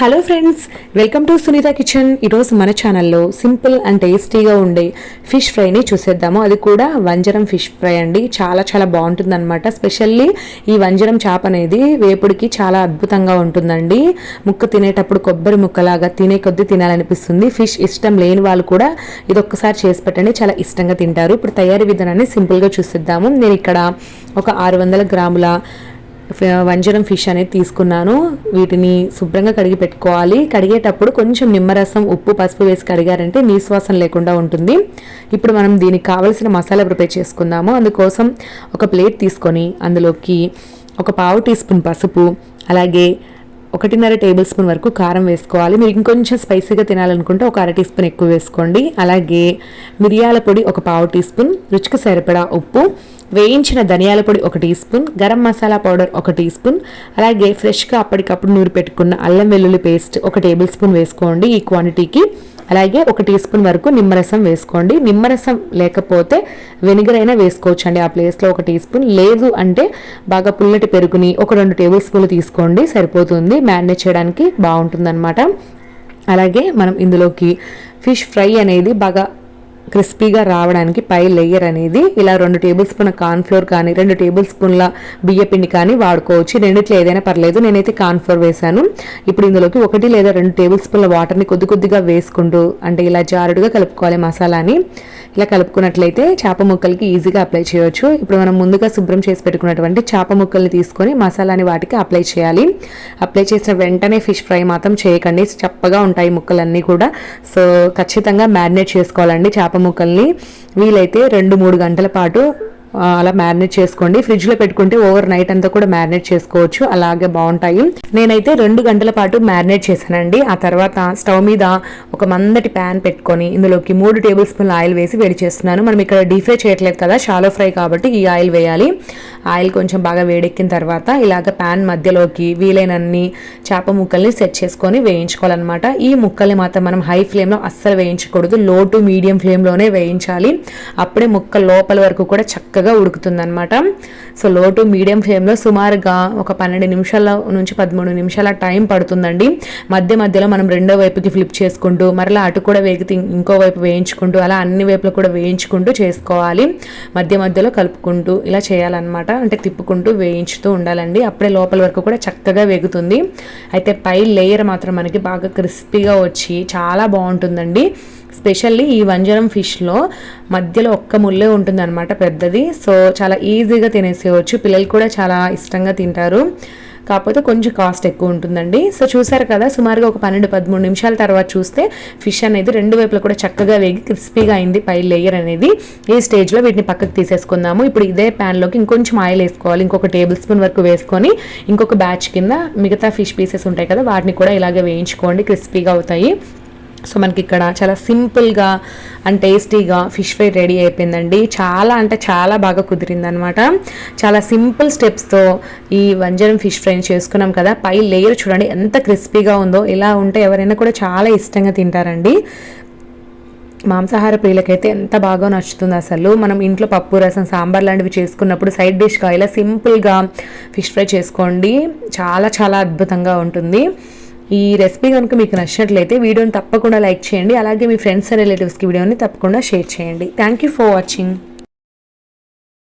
Hello friends welcome to Sunitha kitchen ఈరోజు మన ఛానల్లో సింపుల్ అండ్ టేస్టీగా ఉండే ఫిష్ ఫ్రైని చూసేద్దాము. అది కూడా వంజరం ఫిష్ ఫ్రై అండి. చాలా చాలా బాగుంటుంది అనమాట స్పెషల్లీ ఈ వంజరం చేప అనేది వేపుడికి చాలా అద్భుతంగా ఉంటుందండి. ముక్క తినేటప్పుడు కొబ్బరి ముక్కలాగా తినే కొద్దీ తినాలనిపిస్తుంది. ఫిష్ ఇష్టం లేని వాళ్ళు కూడా ఇది ఒక్కసారి చేసి పెట్టండి. చాలా ఇష్టంగా తింటారు. ఇప్పుడు తయారీ విధానాన్ని సింపుల్గా చూసేద్దాము. నేను ఇక్కడ ఒక ఆరు వందల గ్రాముల వంజరం ఫిష్ అనేది తీసుకున్నాను. వీటిని శుభ్రంగా కడిగి పెట్టుకోవాలి. కడిగేటప్పుడు కొంచెం నిమ్మరసం ఉప్పు పసుపు వేసి కడిగారంటే నీశ్వాసం లేకుండా ఉంటుంది. ఇప్పుడు మనం దీనికి కావలసిన మసాలా ప్రిపేర్ చేసుకుందాము. అందుకోసం ఒక ప్లేట్ తీసుకొని అందులోకి ఒక పావు టీ స్పూన్ పసుపు అలాగే ఒకటిన్నర టేబుల్ స్పూన్ వరకు కారం వేసుకోవాలి. మీరు ఇంకొంచెం స్పైసీగా తినాలనుకుంటే ఒక అర టీ స్పూన్ ఎక్కువ వేసుకోండి. అలాగే మిరియాల పొడి ఒక పావు టీ స్పూన్ రుచికి సరిపడా ఉప్పు వేయించిన ధనియాల పొడి ఒక teaspoon garam masala powder ఒక టీ స్పూన్ అలాగే ఫ్రెష్గా అప్పటికప్పుడు నూరి పెట్టుకున్న అల్లం వెల్లుల్లి పేస్ట్ ఒక టేబుల్ స్పూన్ వేసుకోండి ఈ క్వాంటిటీకి. అలాగే ఒక టీ స్పూన్ వరకు నిమ్మరసం వేసుకోండి. నిమ్మరసం లేకపోతే వెనిగర్ అయినా వేసుకోవచ్చు అండి ఆ ప్లేస్లో ఒక టీ స్పూన్. లేదు అంటే బాగా పుల్లటి పెరుగుని ఒక రెండు టేబుల్ స్పూన్లు తీసుకోండి. సరిపోతుంది. మ్యారినేట్ చేయడానికి బాగుంటుందన్నమాట. అలాగే మనం ఇందులోకి ఫిష్ ఫ్రై అనేది బాగా క్రిస్పీగా రావడానికి పై లేయర్ అనేది ఇలా రెండు టేబుల్ స్పూన్ కార్న్ఫ్లోర్ కానీ రెండు టేబుల్ స్పూన్ల బియ్యపిండి కానీ వాడుకోవచ్చు. రెండిట్లో ఏదైనా పర్లేదు. నేనైతే కార్న్ఫ్లోర్ వేశాను. ఇప్పుడు ఇందులోకి ఒకటి లేదా రెండు టేబుల్ స్పూన్ల వాటర్ని కొద్ది కొద్దిగా వేసుకుంటూ అంటే ఇలా జారుడుగా కలుపుకోవాలి మసాలాని. ఇలా కలుపుకున్నట్లయితే చేప ముక్కలకి ఈజీగా అప్లై చేయొచ్చు. ఇప్పుడు మనం ముందుగా శుభ్రం చేసి పెట్టుకున్నటువంటి చేప ముక్కల్ని తీసుకొని మసాలాని వాటికి అప్లై చేయాలి. అప్లై చేసిన వెంటనే ఫిష్ ఫ్రై మాత్రం చేయకండి. చప్పగా ఉంటాయి ముక్కలన్నీ కూడా. సో ఖచ్చితంగా మ్యారినేట్ చేసుకోవాలండి చేప ముక్కల్ని. వీలైతే రెండు మూడు గంటల పాటు అలా మ్యారినేట్ చేసుకోండి. ఫ్రిడ్జ్లో పెట్టుకుంటే ఓవర్ నైట్ అంతా కూడా మ్యారినేట్ చేసుకోవచ్చు. అలాగే బాగుంటాయి. నేనైతే రెండు గంటల పాటు మ్యారినేట్ చేశానండి. ఆ తర్వాత స్టవ్ మీద ఒక మందటి ప్యాన్ పెట్టుకొని ఇందులోకి మూడు టేబుల్ స్పూన్ ఆయిల్ వేసి వేడి చేస్తున్నాను. మనం ఇక్కడ డీప్ ఫ్రై చేయట్లేదు కదా షాలో ఫ్రై కాబట్టి ఈ ఆయిల్ వేయాలి. ఆయిల్ కొంచెం బాగా వేడెక్కిన తర్వాత ఇలాగ ప్యాన్ మధ్యలోకి వీలైనన్ని చేప ముక్కల్ని సెట్ చేసుకొని వేయించుకోవాలన్నమాట. ఈ ముక్కల్ని మాత్రం మనం హై ఫ్లేమ్లో అస్సలు వేయించకూడదు. లో టు మీడియం ఫ్లేమ్లోనే వేయించాలి. అప్పుడే ముక్క లోపల వరకు కూడా చక్కగా చక్కగా ఉడుకుతుందనమాట సో లో టు మీడియం ఫ్లేమ్లో సుమారుగా ఒక పన్నెండు నిమిషాల నుంచి పదమూడు నిమిషాల టైం పడుతుందండి. మధ్య మధ్యలో మనం రెండో వైపుకి ఫ్లిప్ చేసుకుంటూ మరలా అటు కూడా వేగితే ఇంకో వైపు వేయించుకుంటూ అలా అన్ని వైపులు కూడా వేయించుకుంటూ చేసుకోవాలి. మధ్య మధ్యలో కలుపుకుంటూ ఇలా చేయాలన్నమాట. అంటే తిప్పుకుంటూ వేయించుతూ ఉండాలండి. అప్పుడే లోపల వరకు కూడా చక్కగా వేగుతుంది. అయితే పై లేయర్ మాత్రం మనకి బాగా క్రిస్పీగా వచ్చి చాలా బాగుంటుందండి. స్పెషల్లీ ఈ వంజరం ఫిష్లో మధ్యలో ఒక్క ముల్లే ఉంటుంది అనమాట పెద్దది. సో చాలా ఈజీగా తినేసేయవచ్చు పిల్లలు కూడా చాలా ఇష్టంగా తింటారు. కాకపోతే కొంచెం కాస్ట్ ఎక్కువ ఉంటుందండి. సో చూసారు కదా సుమారుగా ఒక పన్నెండు పదమూడు నిమిషాల తర్వాత చూస్తే ఫిష్ అనేది రెండు వైపులా కూడా చక్కగా వేగి క్రిస్పీగా అయింది పై లేయర్ అనేది. ఈ స్టేజ్లో వీటిని పక్కకు తీసేసుకుందాము. ఇప్పుడు ఇదే ప్యాన్లోకి ఇంకొంచెం ఆయిల్ వేసుకోవాలి. ఇంకొక టేబుల్ స్పూన్ వరకు వేసుకొని ఇంకొక బ్యాచ్ కింద మిగతా ఫిష్ పీసెస్ ఉంటాయి కదా వాటిని కూడా ఇలాగే వేయించుకోండి. క్రిస్పీగా అవుతాయి. సో మనకి ఇక్కడ చాలా సింపుల్గా అండ్ టేస్టీగా ఫిష్ ఫ్రై రెడీ అయిపోయిందండి. చాలా అంటే చాలా బాగా కుదిరింది అనమాట చాలా సింపుల్ స్టెప్స్తో ఈ వంజరం ఫిష్ ఫ్రైని చేసుకున్నాం కదా. పై లేయర్ చూడండి ఎంత క్రిస్పీగా ఉందో ఇలా ఉంటే ఎవరైనా కూడా చాలా ఇష్టంగా తింటారండి. మాంసాహార ప్రియులకైతే ఎంత బాగా నచ్చుతుంది అసలు. మనం ఇంట్లో పప్పు రసం సాంబార్ లాంటివి చేసుకున్నప్పుడు సైడ్ డిష్గా ఇలా సింపుల్గా ఫిష్ ఫ్రై చేసుకోండి. చాలా చాలా అద్భుతంగా ఉంటుంది. ఈ రెసిపీ కనుక మీకు నచ్చినట్లయితే వీడియోని తప్పకుండా లైక్ చేయండి. అలాగే మీ ఫ్రెండ్స్ అండ్ రిలేటివ్స్కి వీడియోని తప్పకుండా షేర్ చేయండి. Thank you for watching.